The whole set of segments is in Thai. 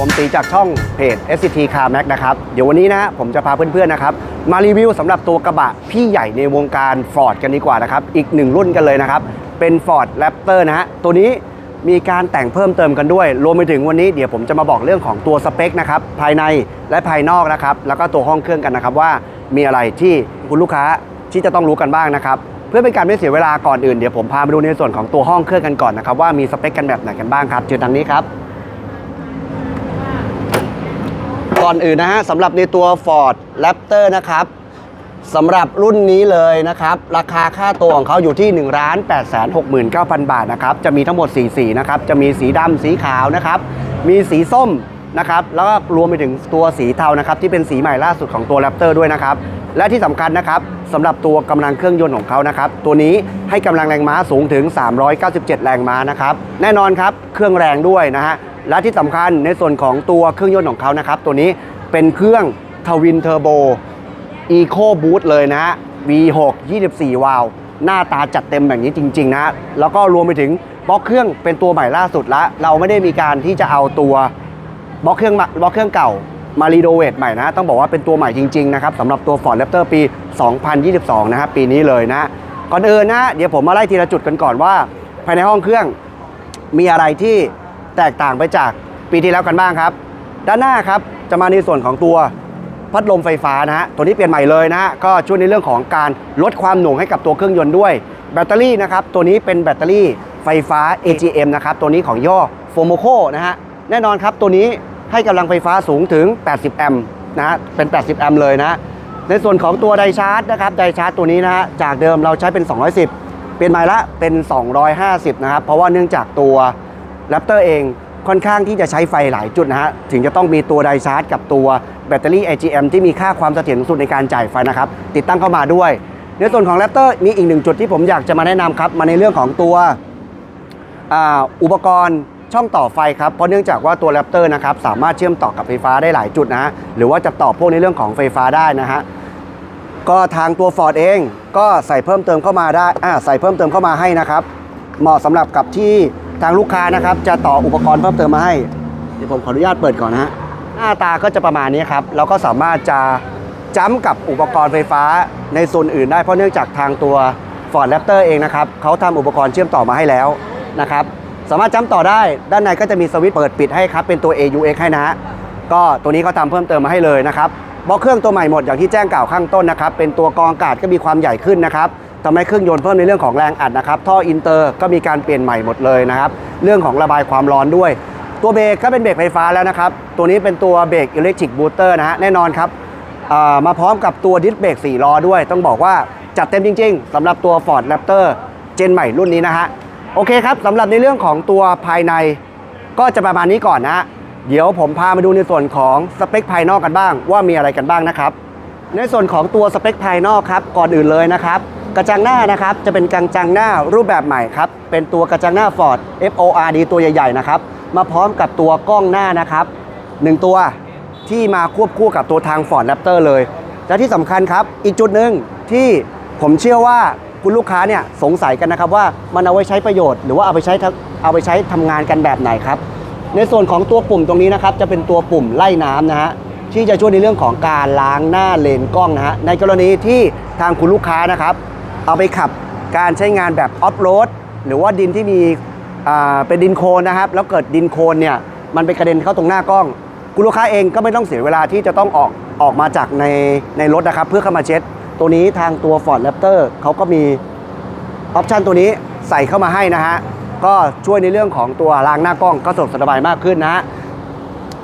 ผมตีจากช่องเพจ SCT Car Max นะครับ เดี๋ยววันนี้นะผมจะพาเพื่อนๆนะครับ มารีวิวสำหรับตัวกระบะพี่ใหญ่ในวงการ Ford กันดีกว่านะครับ อีกหนึ่งรุ่นกันเลยนะครับ เป็น Ford Raptor นะฮะ ตัวนี้มีการแต่งเพิ่มเติมกันด้วย รวมไปถึงวันนี้เดี๋ยวผมจะมาบอกเรื่องของตัวสเปคนะครับ ภายในและภายนอกนะครับ แล้วก็ตัวห้องเครื่องกันนะครับว่ามีอะไรที่คุณลูกค้าที่จะต้องรู้กันบ้างนะครับเพื่อเป็นการไม่เสียเวลาก่อนอื่นเดี๋ยวผมพามาดูในส่วนของตัวห้องเครื่องกันก่อนนะครับว่ามีสเปคกันแบบไหนกันบ้างครับเชิญทางนี้ครับ ก่อนอื่นนะฮะสำหรับในตัว Ford Raptor นะครับสำหรับรุ่นนี้เลยนะครับ ราคาค่าตัวของเขาอยู่ที่ 1 8 6 9 0 0 0 บาทนะครับ จะมีทั้งหมด 4 สีนะครับ จะมีสีดำสีขาวนะครับ มีสีส้มนะครับ แล้วก็รวมไปถึงตัวสีเทานะครับ ที่เป็นสีใหม่ล่าสุดของตัว Raptor ด้วยนะครับ และที่สำคัญนะครับสำหรับตัวกำลังเครื่องยนต์ของเขานะครับ ตัวนี้ให้กำลังแรงม้าสูงถึง 397 แรงม้านะครับ แน่นอนครับ เครื่องแรงด้วยนะฮะ และที่สำคัญในส่วนของตัวเครื่องยนต์ของเขานะครับ ตัวนี้เป็นเครื่องทวินเทอร์โบ Eco Boost เลยนะฮะ V6 24 วาล์วหน้าตาจัดเต็มแบบนี้จริง ๆ นะ แล้วก็รวมไปถึงบล็อกเครื่องเป็นตัวใหม่ล่าสุดละ เราไม่ได้มีการที่จะเอาตัวบล็อกเครื่องบล็อกเครื่องเก่ามารีโนเวทใหม่นะ ต้องบอกว่าเป็นตัวใหม่จริง ๆ นะครับสำหรับตัว Ford Raptor ปี 2022 นะครับปีนี้เลยนะ ก่อนอื่นนะ เดี๋ยวผมมาไล่ทีละจุดกันก่อนว่า ภายในห้องเครื่องมีอะไรที่ แตกต่างไปจากปีที่แล้วกันบ้างครับ ด้านหน้าครับจะมาในส่วนของตัวพัดลมไฟฟ้านะฮะตัวนี้เปลี่ยนใหม่เลยนะฮะก็ช่วยในเรื่องของการลดความหน่วงให้กับตัวเครื่องยนต์ด้วย แบตเตอรี่นะครับตัวนี้เป็นแบตเตอรี่ไฟฟ้า AGM นะครับตัวนี้ของย่อ f o m o c o นะฮะแน่นอนครับตัวนี้ให้กำลังไฟฟ้าสูงถึง 80 แอมป์นะฮะเป็น 80 แอมป์เลยนะในส่วนของตัวไดชาร์จนะครับไดชาร์จตัวนี้นะฮะจากเดิมเราใช้เป็น 210 เปลี่ยนใหม่ละเป็น 250 นะครับเพราะว่าเนื่องจากตัว Raptor เองค่อนข้างที่จะใช้ไฟหลายจุดนะฮะ ถึงจะต้องมีตัวไดชาร์จกับตัวแบตเตอรี่ AGM ที่มีค่าความเสถียรสูงสุดในการจ่ายไฟนะครับ ติดตั้งเข้ามาด้วย ในส่วนของ Raptor มีอีกหนึ่งจุดที่ผมอยากจะมาแนะนำครับ มาในเรื่องของตัวอ,อุปกรณ์ช่องต่อไฟครับ เพราะเนื่องจากว่าตัว Raptor นะครับสามารถเชื่อมต่อกับไฟฟ้าได้หลายจุดนะฮะ หรือว่าจะต่อพวกในเรื่องของไฟฟ้าได้นะฮะก็ทางตัว Ford เองก็ใส่เพิ่มเติมเข้ามาได้อ่าใส่เพิ่มเติมเข้ามาให้นะครับ เหมาะสำหรับกับที่ ทางลูกค้านะครับจะต่ออุปกรณ์เพิ่มเติมมาให้ เดี๋ยวผมขออนุญาตเปิดก่อนนะฮะหน้าตาก็จะประมาณนี้ครับเราก็สามารถจะจ้ำกับอุปกรณ์ไฟฟ้าในส่วนอื่นได้เพราะเนื่องจากทางตัว Ford Raptor เองนะครับเขาทำอุปกรณ์เชื่อมต่อมาให้แล้วนะครับสามารถจ้ำต่อได้ด้านในก็จะมีสวิตช์เปิดปิดให้ครับเป็นตัว AUX ให้นะฮะก็ตัวนี้เขาทำเพิ่มเติมมาให้เลยนะครับบล็อกเครื่องตัวใหม่หมดอย่างที่แจ้งกล่าวข้างต้นนะครับเป็นตัวกรองอากาศก็มีความใหญ่ขึ้นนะครับ ทำให้เครื่องยนต์เพิ่มในเรื่องของแรงอัดนะครับท่ออินเตอร์ก็มีการเปลี่ยนใหม่หมดเลยนะครับเรื่องของระบายความร้อนด้วย ตัวเบรกก็เป็นเบรกไฟฟ้าแล้วนะครับตัวนี้เป็นตัวเบรกอิเล็กทริกบูสเตอร์นะฮะแน่นอนครับมาพร้อมกับตัวดิสเบรก4ล้อด้วย ต้องบอกว่าจัดเต็มจริง ๆสำหรับตัว Ford Raptor เจนใหม่รุ่นนี้นะฮะโอเคครับสำหรับในเรื่องของตัวภายในก็จะประมาณนี้ก่อนนะเดี๋ยวผมพามาดูในส่วนของสเปคภายนอกกันบ้าง ว่ามีอะไรกันบ้างนะครับ ในส่วนของตัวสเปคภายนอกครับก่อนอื่นเลยนะครับ กระจังหน้านะครับ จะเป็นกระจังหน้ารูปแบบใหม่ครับ เป็นตัวกระจังหน้า Ford FORD ตัวใหญ่ๆนะครับ มาพร้อมกับตัวกล้องหน้านะครับหนึ่งตัวที่มาควบคู่กับตัวทาง Ford Raptor เลย และที่สำคัญครับ อีกจุดหนึ่งที่ผมเชื่อว่าคุณลูกค้าเนี่ยสงสัยกันนะครับว่ามันเอาไว้ใช้ประโยชน์หรือว่าเอาไปใช้เอาไปใช้ทำงานกันแบบไหนครับในส่วนของตัวปุ่มตรงนี้นะครับจะเป็นตัวปุ่มไล่น้ำนะฮะที่จะช่วยในเรื่องของการล้างหน้าเลนกล้องนะฮะในกรณีที่ทางคุณลูกค้านะครับ เอาไปขับการใช้งานแบบออฟโรดหรือว่าดินที่มีเป็นดินโคลนนะครับ แล้วเกิดดินโคลนเนี่ยมันไปกระเด็นเข้าตรงหน้ากล้อง คุณลูกค้าเองก็ไม่ต้องเสียเวลาที่จะต้องออกออกมาจากในในรถนะครับ เพื่อเข้ามาเช็ด ตัวนี้ทางตัว Ford Raptor เขาก็มีออปชันตัวนี้ใส่เข้ามาให้นะฮะก็ช่วยในเรื่องของตัวล้างหน้ากล้องก็สะดวกสบายมากขึ้นนะฮะ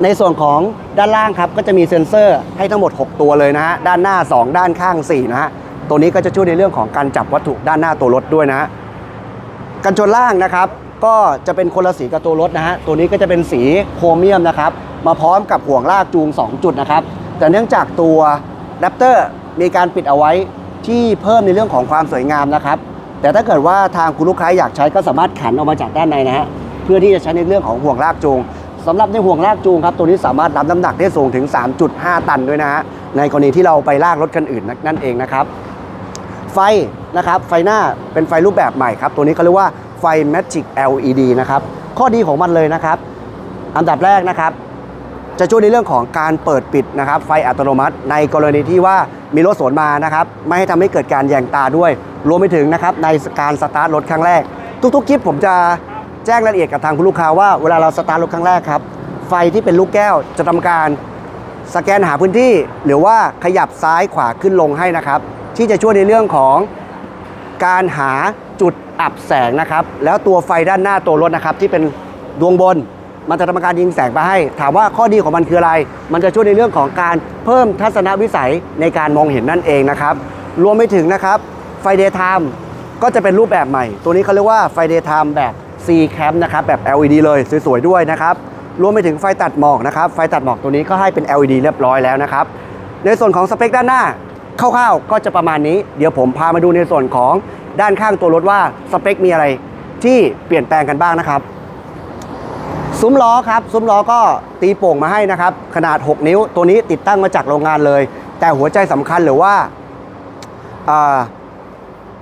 ในส่วนของด้านล่างครับก็จะมีเซ็นเซอร์ให้ทั้งหมด 6 ตัวเลยนะฮะด้านหน้า 2 ด้านข้าง 4 นะฮะ ตัวนี้ก็จะช่วยในเรื่องของการจับวัตถุด้านหน้าตัวรถด้วยนะ กันชนล่างนะครับ ก็จะเป็นคนละสีกับตัวรถนะฮะ ตัวนี้ก็จะเป็นสีโครเมียมนะครับ มาพร้อมกับห่วงลากจูง 2 จุดนะครับ แต่เนื่องจากตัว Raptor มีการปิดเอาไว้ที่เพิ่มในเรื่องของความสวยงามนะครับ แต่ถ้าเกิดว่าทางคุณลูกค้าอยากใช้ก็สามารถขันออกมาจากด้านในนะฮะ เพื่อที่จะใช้ในเรื่องของห่วงลากจูงสำหรับในห่วงลากจูงครับ ตัวนี้สามารถรับน้ำหนักได้สูงถึง 3.5 ตันด้วยนะฮะ ในกรณีที่เราไปลากรถคันอื่นนั่นเองนะครับ ไฟนะครับไฟหน้าเป็นไฟรูปแบบใหม่ครับ ตัวนี้เขาเรียกว่าไฟ Magic LED นะครับ ข้อดีของมันเลยนะครับ อันดับแรกนะครับ จะช่วยในเรื่องของการเปิดปิดนะครับ ไฟอัตโนมัติ ในกรณีที่ว่ามีรถสวนมานะครับ ไม่ให้ทำให้เกิดการแยงตาด้วย รวมไปถึงนะครับในการสตาร์ทรถครั้งแรก ทุกๆคลิปผมจะแจ้งรายละเอียดกับทางคุณลูกค้าว่าเวลาเราสตาร์ทรถครั้งแรกครับไฟที่เป็นลูกแก้วจะทำการสแกนหาพื้นที่ หรือว่าขยับซ้ายขวาขึ้นลงให้นะครับ ที่จะช่วยในเรื่องของการหาจุดอับแสงนะครับ แล้วตัวไฟด้านหน้าตัวรถนะครับ ที่เป็นดวงบน มันจะทำการยิงแสงไปให้ ถามว่าข้อดีของมันคืออะไร มันจะช่วยในเรื่องของการเพิ่มทัศนวิสัยในการมองเห็นนั่นเองนะครับ รวมไปถึงนะครับไฟเดย์ไทม์ก็จะเป็นรูปแบบใหม่ ตัวนี้เขาเรียกว่าไฟเดย์ไทม์แบบ C cam นะครับแบบ LED เลยสวยๆด้วยนะครับรวมไปถึงไฟตัดหมอกนะครับ ไฟตัดหมอกตัวนี้ก็ให้เป็น LED เรียบร้อยแล้วนะครับ ในส่วนของสเปคด้านหน้า คร่าวๆก็จะประมาณนี้ เดี๋ยวผมพามาดูในส่วนของด้านข้างตัวรถว่าสเปคมีอะไรที่เปลี่ยนแปลงกันบ้างนะครับ ซุ้มล้อครับ ซุ้มล้อก็ตีโป่งมาให้นะครับ ขนาด 6 นิ้ว ตัวนี้ติดตั้งมาจากโรงงานเลย แต่หัวใจสำคัญหรือว่า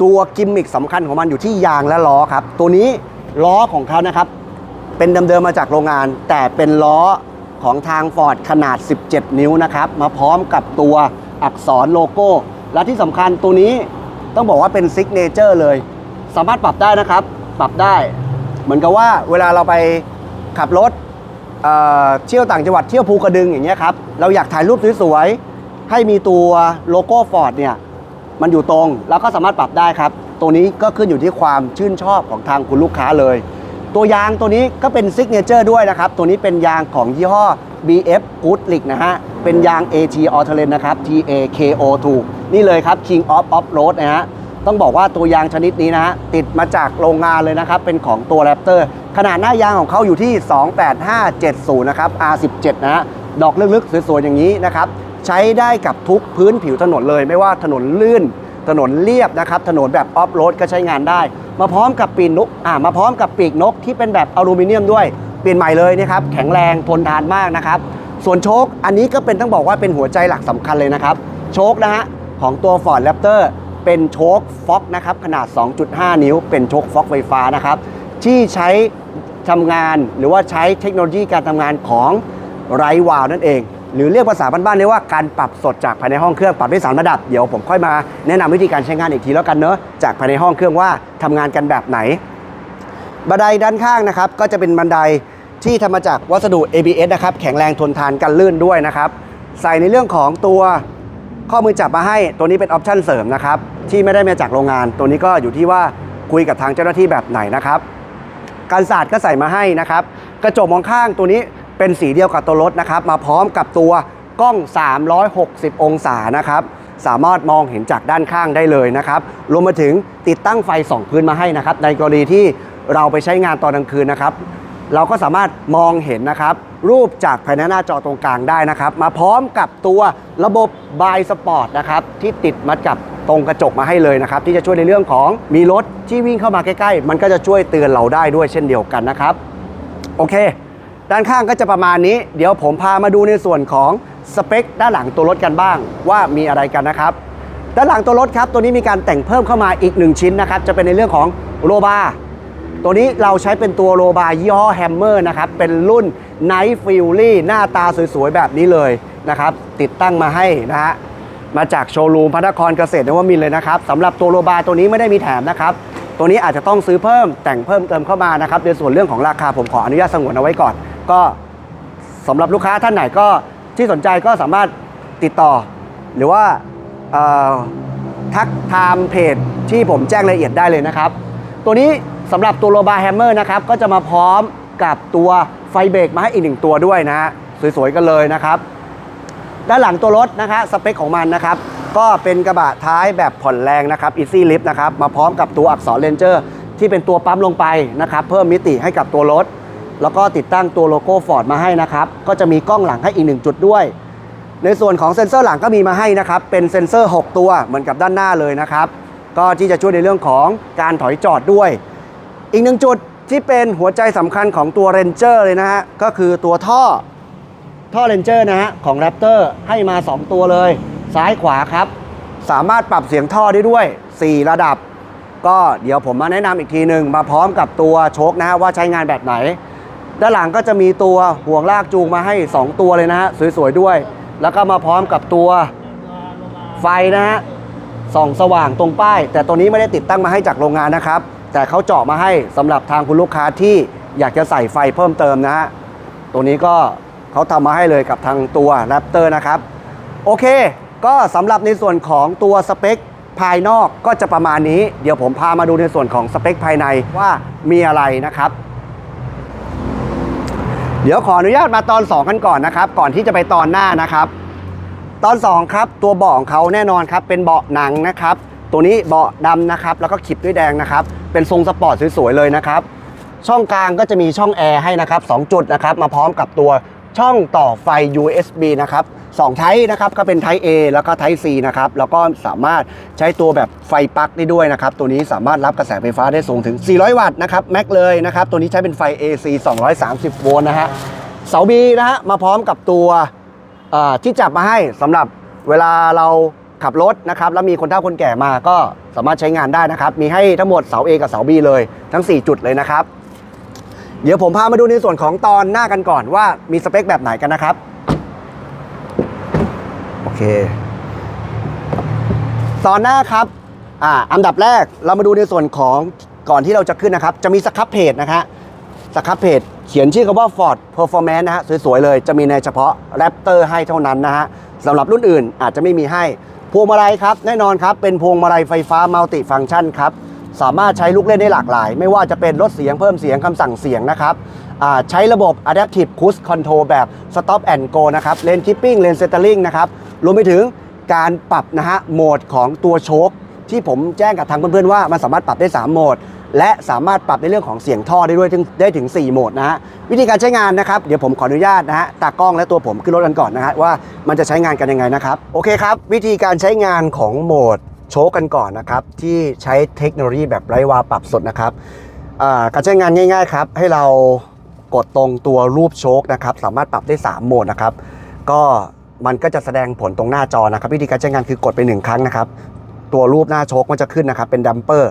ตัวกิมมิคสำคัญของมันอยู่ที่ยางและล้อครับ ตัวนี้ล้อของเขานะครับ เป็นเดิมๆมาจากโรงงาน แต่เป็นล้อของทาง Ford ขนาด 17 นิ้วนะครับ มาพร้อมกับตัว อักษรโลโก้ และที่สำคัญตัวนี้ต้องบอกว่าเป็นซิกเนเจอร์เลย สามารถปรับได้นะครับ ปรับได้ เหมือนกับว่าเวลาเราไปขับรถเเที่ยวต่างจังหวัดเที่ยวภูกระดึงอย่างเงี้ยครับ เราอยากถ่ายรูปสวยๆ ให้มีตัวโลโก้ Ford เนี่ยมันอยู่ตรงแล้วก็สามารถปรับได้ครับ ตัวนี้ก็ขึ้นอยู่ที่ความชื่นชอบของทางคุณลูกค้าเลย ตัวยางตัวนี้ก็เป็นซิกเนเจอร์ด้วยนะครับ ตัวนี้เป็นยางของยี่ห้อ BF Goodrich นะฮะ เป็นยาง AT All Terrain นะครับ TAKO2 นี่เลยครับ King of Off Road นะฮะ ต้องบอกว่าตัวยางชนิดนี้นะฮะ ติดมาจากโรงงานเลยนะครับ เป็นของตัว Raptor ขนาดหน้ายางของเขาอยู่ที่ 28570 นะครับ R17 นะฮะ ดอกลึกๆ สวยๆ อย่างนี้นะครับ ใช้ได้กับทุกพื้นผิวถนนเลย ไม่ว่าถนนลื่นถนนเรียบนะครับ ถนนแบบออฟโรดก็ใช้งานได้ มาพร้อมกับปีกนกอ่ามาพร้อมกับปีกนกที่เป็นแบบอลูมิเนียมด้วย เปลี่ยนใหม่เลยนะครับแข็งแรงทนทานมากนะครับ ส่วนโชคอันนี้ก็เป็นต้องบอกว่าเป็นหัวใจหลักสำคัญเลยนะครับ โชคนะฮะของตัว Ford Raptor เป็นโชคฟ็อกนะครับขนาด 2.5 นิ้ว เป็นโชคฟ็อกไฟฟ้านะครับที่ใช้ทำงานหรือว่าใช้เทคโนโลยีการทำงานของไรวาลนั่นเอง หรือเรียกภาษาบ้านๆเรียกว่าการปรับสดจากภายในห้องเครื่องปรับได้สามระดับเดี๋ยวผมค่อยมาแนะนำวิธีการใช้งานอีกทีแล้วกันเนอะจากภายในห้องเครื่องว่าทำงานกันแบบไหนบันไดด้านข้างนะครับก็จะเป็นบันได ที่ทำมาจากวัสดุ ABS นะครับ แข็งแรงทนทานกันลื่นด้วยนะครับ ใส่ในเรื่องของตัวข้อมือจับมาให้ ตัวนี้เป็นออปชั่นเสริมนะครับ ที่ไม่ได้มาจากโรงงาน ตัวนี้ก็อยู่ที่ว่าคุยกับทางเจ้าหน้าที่แบบไหนนะครับ การสาดก็ใส่มาให้นะครับ กระจกมองข้างตัวนี้เป็นสีเดียวกับตัวรถนะครับ มาพร้อมกับตัวกล้อง 360 องศานะครับ สามารถมองเห็นจากด้านข้างได้เลยนะครับ รวมมาถึงติดตั้งไฟส่องพื้นมาให้นะครับ ในกรณีที่เราไปใช้งานตอนกลางคืนนะครับ เราก็สามารถมองเห็นนะครับ รูปจากภายในหน้าจอตรงกลางได้นะครับ มาพร้อมกับตัวระบบบายสปอร์ตนะครับที่ติดมากับตรงกระจกมาให้เลยนะครับ ที่จะช่วยในเรื่องของมีรถที่วิ่งเข้ามาใกล้ๆ มันก็จะช่วยเตือนเราได้ด้วยเช่นเดียวกันนะครับ โอเค ด้านข้างก็จะประมาณนี้ เดี๋ยวผมพามาดูในส่วนของสเปคด้านหลังตัวรถกันบ้าง ว่ามีอะไรกันนะครับด้านหลังตัวรถครับตัวนี้มีการแต่งเพิ่มเข้ามาอีก 1 ชิ้นนะครับจะเป็นในเรื่องของโลบาร์ ตัวนี้เราใช้เป็นตัวโลบาร์ยี่ห้อแฮมเมอร์นะครับ เป็นรุ่น Night Fury หน้าตาสวยๆ แบบนี้เลยนะครับ ติดตั้งมาให้นะฮะ มาจากโชว์รูมพระนครเกษตรนวมินเลยนะครับสำหรับตัวโลบาร์ตัวนี้ไม่ได้มีแถมนะครับ ตัวนี้อาจจะต้องซื้อเพิ่มแต่งเพิ่มเติมเข้ามานะครับ ในส่วนเรื่องของราคาผมขออนุญาตสงวนเอาไว้ก่อน ก็สำหรับลูกค้าท่านไหนก็ที่สนใจก็สามารถติดต่อ หรือว่าทักทามเพจที่ผมแจ้งรายละเอียดได้เลยนะครับ ตัวนี้ สำหรับตัวโลบาแฮมเมอร์นะครับก็จะมาพร้อมกับตัวไฟเบรกมาให้อีกหนึ่งตัวด้วยนะฮะสวยๆกันเลยนะครับ ด้านหลังตัวรถนะคะสเปคของมันนะครับ ก็เป็นกระบะท้ายแบบผ่อนแรงนะครับ Easy Lift นะครับมาพร้อมกับตัวอักษร Ranger ที่เป็นตัวปั๊มลงไปนะครับ เพิ่มมิติให้กับตัวรถ แล้วก็ติดตั้งตัวโลโก้ Ford มาให้นะครับ ก็จะมีกล้องหลังให้อีกหนึ่งจุดด้วย ในส่วนของเซ็นเซอร์หลังก็มีมาให้นะครับ เป็นเซ็นเซอร์ 6 ตัวเหมือนกับด้านหน้าเลยนะครับ ก็ที่จะช่วยในเรื่องของการถอยจอดด้วย อีกหนึ่งจุดที่เป็นหัวใจสำคัญของตัว Ranger เลยนะฮะ ก็คือตัวท่อท่อเรนเจอร์นะฮะ ของ Raptor ให้มา 2 ตัวเลย ซ้ายขวาครับ สามารถปรับเสียงท่อได้ด้วย 4 ระดับ ก็เดี๋ยวผมมาแนะนำอีกทีหนึ่งมาพร้อมกับตัวโชคนะฮะ ว่าใช้งานแบบไหน ด้านหลังก็จะมีตัวห่วงลากจูงมาให้ 2 ตัวเลยนะฮะ สวยๆด้วย แล้วก็มาพร้อมกับตัวไฟนะฮะส่องสว่างตรงป้าย แต่ตัวนี้ไม่ได้ติดตั้งมาให้จากโรงงานนะครับ แต่เขาเจาะมาให้สำหรับทางคุณลูกค้าที่อยากจะใส่ไฟเพิ่มเติมนะฮะตัวนี้ก็เขาทำมาให้เลยกับทางตัวแรปเตอร์นะครับ โอเค ก็สำหรับในส่วนของตัวสเปคภายนอกก็จะประมาณนี้ เดี๋ยวผมพามาดูในส่วนของสเปคภายในว่ามีอะไรนะครับ เดี๋ยวขออนุญาตมาตอน 2 กันก่อนนะครับ ก่อนที่จะไปตอนหน้านะครับ ตอน 2 ครับ ตัวเบาะของเขาแน่นอนครับ เป็นเบาะหนังนะครับ ตัวนี้เบาะดำนะครับ แล้วก็ขีดด้วยแดงนะครับ เป็นทรงสปอร์ตสวยๆเลยนะครับ ช่องกลางก็จะมีช่องแอร์ให้นะครับ2จุดนะครับ มาพร้อมกับตัวช่องต่อไฟ USB นะครับ2ไทป์นะครับก็เป็นไทป์ A แล้วก็ไทป์ C นะครับ แล้วก็สามารถใช้ตัวแบบไฟปลั๊กได้ด้วยนะครับ ตัวนี้สามารถรับกระแสไฟฟ้าได้สูงถึง 400 วัตต์นะครับแม็กเลยนะครับ ตัวนี้ใช้เป็นไฟ AC 230 โวลต์นะฮะเสา B นะฮะมาพร้อมกับตัวที่จับมาให้สำหรับเวลาเรา ขับรถนะครับแล้วมีคนเฒ่าคนแก่มาก็สามารถใช้งานได้นะครับ มีให้ทั้งหมดเสา A กับเสา B เลยทั้ง 4 จุดเลยนะครับ เดี๋ยวผมพามาดูในส่วนของตอนหน้ากันก่อนว่ามีสเปคแบบไหนกันนะครับ โอเค ตอนหน้าครับอ่าอันดับแรกเรามาดูในส่วนของก่อนที่เราจะขึ้นนะครับ จะมีสครับเพจนะฮะสครับเพจเขียนชื่อคำว่า Ford Performance นะฮะสวยๆเลยจะมีในเฉพาะ Raptor ให้เท่านั้นนะฮะสำหรับรุ่นอื่นอาจจะไม่มีให้ พวงมาลัยครับแน่นอนครับเป็นพวงมาลัยไฟฟ้ามัลติฟังก์ชันครับสามารถใช้ลูกเล่นได้หลากหลาย ไม่ว่าจะเป็นลดเสียงเพิ่มเสียงคำสั่งเสียงนะครับใช้ระบบ Adaptive Cruise Control แบบ Stop and Go นะครับ Lane Keeping Lane Centering นะครับรวมไปถึงการปรับนะฮะโหมดของตัวโชคที่ผมแจ้งกับทางเพื่อนๆว่ามันสามารถปรับได้ 3 โหมด และสามารถปรับในเรื่องของเสียงท่อได้ด้วยถึงได้ถึง 4 โหมดนะฮะวิธีการใช้งานนะครับเดี๋ยวผมขออนุญาตนะฮะตากล้องและตัวผมขึ้นรถกันก่อนนะฮะว่ามันจะใช้งานกันยังไงนะครับโอเคครับ วิธีการใช้งานของโหมดโชคกันก่อนนะครับที่ใช้เทคโนโลยีแบบไร้วาปรับสดนะครับการใช้งานง่ายๆครับให้เรากดตรงตัวรูปโชคนะครับสามารถปรับได้ 3 โหมดนะครับก็มันก็จะแสดงผลตรงหน้าจอนะครับ วิธีการใช้งานคือกดไปหนึ่งครั้งนะครับตัวรูปหน้าโชคมันจะขึ้นนะครับเป็นดัมเปอร์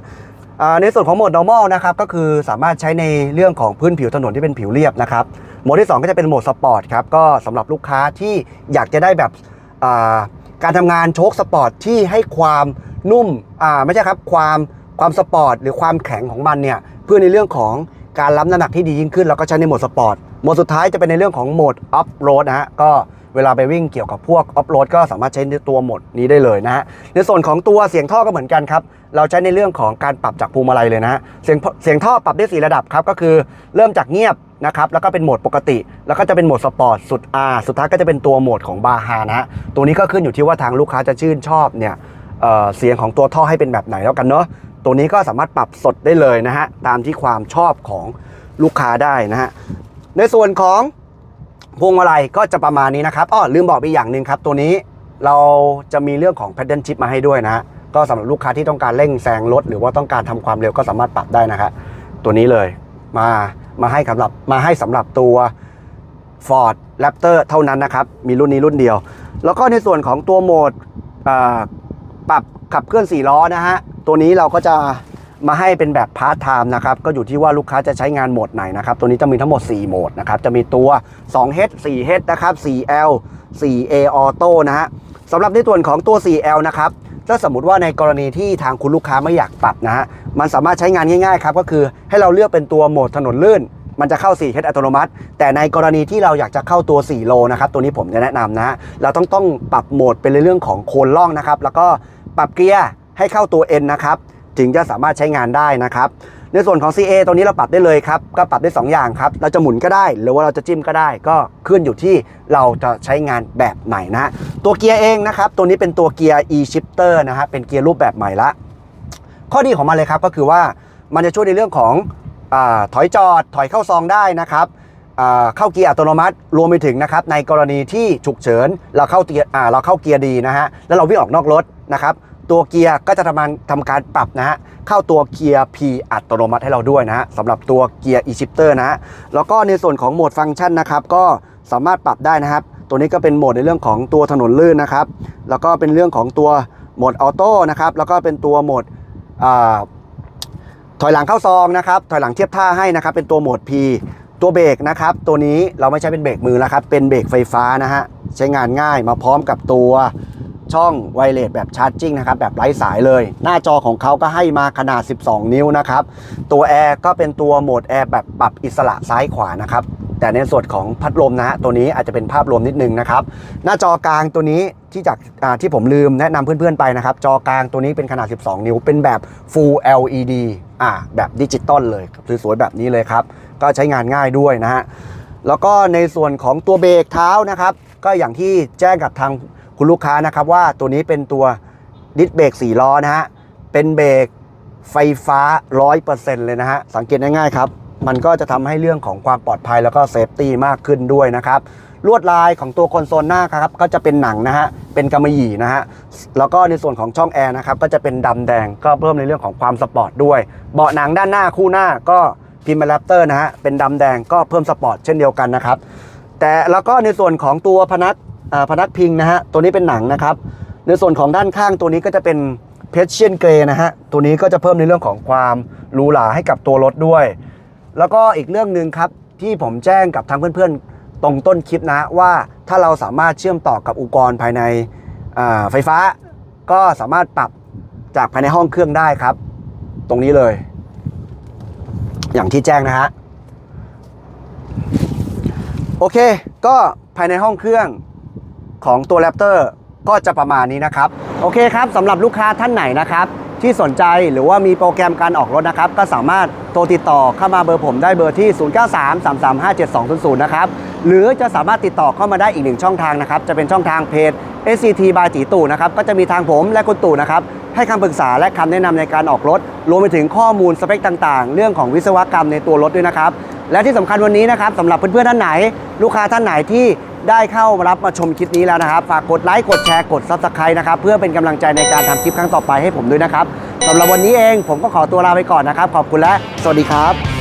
ในส่วนของโหมด normal นะครับก็คือสามารถใช้ในเรื่องของพื้นผิวถนนที่เป็นผิวเรียบนะครับโหมดที่ 2 ก็จะเป็นโหมดสปอร์ตครับก็สำหรับลูกค้าที่อยากจะได้แบบการทำงานโชคสปอร์ตที่ให้ความนุ่มไม่ใช่ครับความความสปอร์ตหรือความแข็งของมันเนี่ยเพื่อในเรื่องของการรับน้ำหนักที่ดียิ่งขึ้นเราก็ใช้ในโหมดสปอร์ตโหมดสุดท้ายจะเป็นในเรื่องของโหมดออฟโรดนะฮะก็ เวลาไปวิ่งเกี่ยวกับพวกออฟโรดก็สามารถใช้ในตัวโหมดนี้ได้เลยนะฮะในส่วนของตัวเสียงท่อก็เหมือนกันครับเราใช้ในเรื่องของการปรับจากพวงมาลัยเลยนะฮะเสียงเสียงท่อปรับได้สีระดับครับก็คือเริ่มจากเงียบนะครับแล้วก็เป็นโหมดปกติ แล้วก็จะเป็นโหมดสปอร์ตสุด R สุดท้ายก็จะเป็นตัวโหมดของบาฮานะฮะตัวนี้ก็ขึ้นอยู่ที่ว่าทางลูกค้าจะชื่นชอบเนี่ยเเสียงของตัวท่อให้เป็นแบบไหนแล้วกันเนาะตัวนี้ก็สามารถปรับสดได้เลยนะฮะตามที่ความชอบของลูกค้าได้นะฮะในส่วนของ พวงมาลัยก็จะประมาณนี้นะครับอ้อลืมบอกไปอย่างหนึ่งครับ ตัวนี้เราจะมีเรื่องของ paddle shift มาให้ด้วยนะก็สำหรับลูกค้าที่ต้องการเร่งแซงรถหรือว่าต้องการทำความเร็วก็สามารถปรับได้นะครับตัวนี้เลยมามาให้สำหรับมาให้สำหรับตัว Ford Raptor เท่านั้นนะครับ มีรุ่นนี้รุ่นเดียว แล้วก็ในส่วนของตัวโหมดปรับขับเคลื่อน 4 ล้อนะฮะ ตัวนี้เราก็จะ มาให้เป็นแบบพาร์ทไทม์นะครับก็อยู่ที่ว่าลูกค้าจะใช้งานโหมดไหนนะครับตัวนี้จะมีทั้งหมด 4 โหมดนะครับจะมีตัว 2H 4H นะครับ 4L 4A Auto นะฮะสำหรับในส่วนของตัว 4L นะครับถ้าสมมติว่าในกรณีที่ทางคุณลูกค้าไม่อยากปรับนะฮะมันสามารถใช้งานง่ายๆครับก็คือให้เราเลือกเป็นตัวโหมดถนนลื่น มันจะเข้า 4 h อัตโนมัติ แต่ในกรณีที่เราอยากจะเข้าตัว 4 โลนะครับตัวนี้ผมจะแนะนำนะเราต้องต้องปรับโหมดเป็นในเรื่องของโคนล่องนะครับแล้วก็ปรับเกียร์ให้เข้าตัว N นะครับ ถึงจะสามารถใช้งานได้นะครับในส่วนของ CA ตัวนี้เราปรับได้เลยครับก็ปรับได้ 2 อย่างครับเราจะหมุนก็ได้ หรือว่าเราจะจิ้มก็ได้ ก็ขึ้นอยู่ที่เราจะใช้งานแบบไหนนะตัวเกียร์เองนะครับตัวนี้เป็นตัวเกียร์ e shifter นะฮะเป็นเกียร์รูปแบบใหม่ละ ข้อดีของมันเลยครับก็คือว่ามันจะช่วยในเรื่องของอถอยจอดถอยเข้าซองได้นะครับเข้าเกียร์อัตโนมัติรวมไปถึงนะครับในกรณีที่ฉุกเฉินเราเข้าเกียร์เราเข้าเกียร์ดีนะฮะแล้วเราวิ่งออกนอกรถนะครับ ตัวเกียร์ก็จะทำการทำการปรับนะฮะเข้าตัวเกียร์ P อัตโนมัติให้เราด้วยนะฮะสำหรับตัวเกียร์ e-shifter นะฮะแล้วก็ในส่วนของโหมดฟังก์ชันนะครับก็สามารถปรับได้นะครับ ตัวนี้ก็เป็นโหมดในเรื่องของตัวถนนลื่นนะครับ แล้วก็เป็นเรื่องของตัวโหมดออโต้นะครับแล้วก็เป็นตัวโหมดอถอยหลังเข้าซองนะครับถอยหลังเทียบท่าให้นะครับ เป็นตัวโหมด P ตัวเบรกนะครับ ตัวนี้เราไม่ใช้เป็นเบรกมือแล้วครับ เป็นเบรกไฟฟ้านะฮะ ใช้งานง่ายมาพร้อมกับตัว ช่องไวเลสแบบชาร์จจิ้งนะครับแบบไร้สายเลย หน้าจอของเขาก็ให้มาขนาด 12 นิ้วนะครับ ตัวแอร์ก็เป็นตัวโหมดแอร์แบบปรับอิสระซ้ายขวานะครับแต่ในส่วนของพัดลมนะฮะตัวนี้อาจจะเป็นภาพรวมนิดนึงนะครับ หน้าจอกลางตัวนี้ที่จากที่ผมลืมแนะนำเพื่อนๆไปนะครับ จอกลางตัวนี้เป็นขนาด 12 นิ้ว เป็นแบบ Full LED อ่าแบบดิจิตอลเลยสวยๆแบบนี้เลยครับ ก็ใช้งานง่ายด้วยนะฮะแล้วก็ในส่วนของตัวเบรกเท้านะครับ ก็อย่างที่แจ้งกับทาง คุณลูกค้านะครับว่าตัวนี้เป็นตัวดิสเบรก4ล้อนะฮะ เป็นเบรกไฟฟ้า 100%เลยนะฮะ สังเกตง่ายๆครับ มันก็จะทำให้เรื่องของความปลอดภัยแล้วก็เซฟตี้มากขึ้นด้วยนะครับ ลวดลายของตัวคอนโซลหน้าครับ ก็จะเป็นหนังนะฮะ เป็นกำมะหยี่นะฮะ แล้วก็ในส่วนของช่องแอร์นะครับ ก็จะเป็นดำแดง ก็เพิ่มในเรื่องของความสปอร์ตด้วย เบาะหนังด้านหน้าคู่หน้าก็พิมพ์มาแรปเตอร์นะฮะ เป็นดำแดงก็เพิ่มสปอร์ตเช่นเดียวกันนะครับ แต่แล้วก็ในส่วนของตัวพนัก พนักพิงนะฮะตัวนี้เป็นหนังนะครับ ในส่วนของด้านข้างตัวนี้ก็จะเป็นเพชเชียนเกรนะฮะตัวนี้ก็จะเพิ่มในเรื่องของความหรูหราให้กับตัวรถด้วย แล้วก็อีกเรื่องหนึ่งครับที่ผมแจ้งกับทางเพื่อนๆ ตรงต้นคลิปนะว่าถ้าเราสามารถเชื่อมต่อกับอุปกรณ์ภายในไฟฟ้า ก็สามารถปรับจากภายในห้องเครื่องได้ครับ ตรงนี้เลย อย่างที่แจ้งนะฮะโอเค ก็ภายในห้องเครื่อง ของตัว Raptor ก็จะประมาณนี้นะครับ โอเคครับสำหรับลูกค้าท่านไหนนะครับ ที่สนใจหรือว่ามีโปรแกรมการออกรถนะครับ ก็สามารถโทรติดต่อเข้ามาเบอร์ผมได้เบอร์ที่ 0933357200 นะครับ หรือจะสามารถติดต่อเข้ามาได้อีกหนึ่งช่องทางนะครับ จะเป็นช่องทางเพจ SCT by จีตู่นะครับ ก็จะมีทางผมและคุณตู่นะครับ ให้คำปรึกษาและคำแนะนำในการออกรถ รวมไปถึงข้อมูลสเปคต่างๆ เรื่องของวิศวกรรมในตัวรถด้วยนะครับ และที่สำคัญวันนี้นะครับสำหรับเพื่อนๆท่านไหน ลูกค้าท่านไหนที่ได้เข้ามารับมาชมคลิปนี้แล้วนะครับ ฝากกดไลค์กดแชร์กด Subscribe นะครับเพื่อเป็นกำลังใจในการทำคลิปครั้งต่อไปให้ผมด้วยนะครับสำหรับวันนี้เองผมก็ขอตัวลาไปก่อนนะครับ ขอบคุณและสวัสดีครับ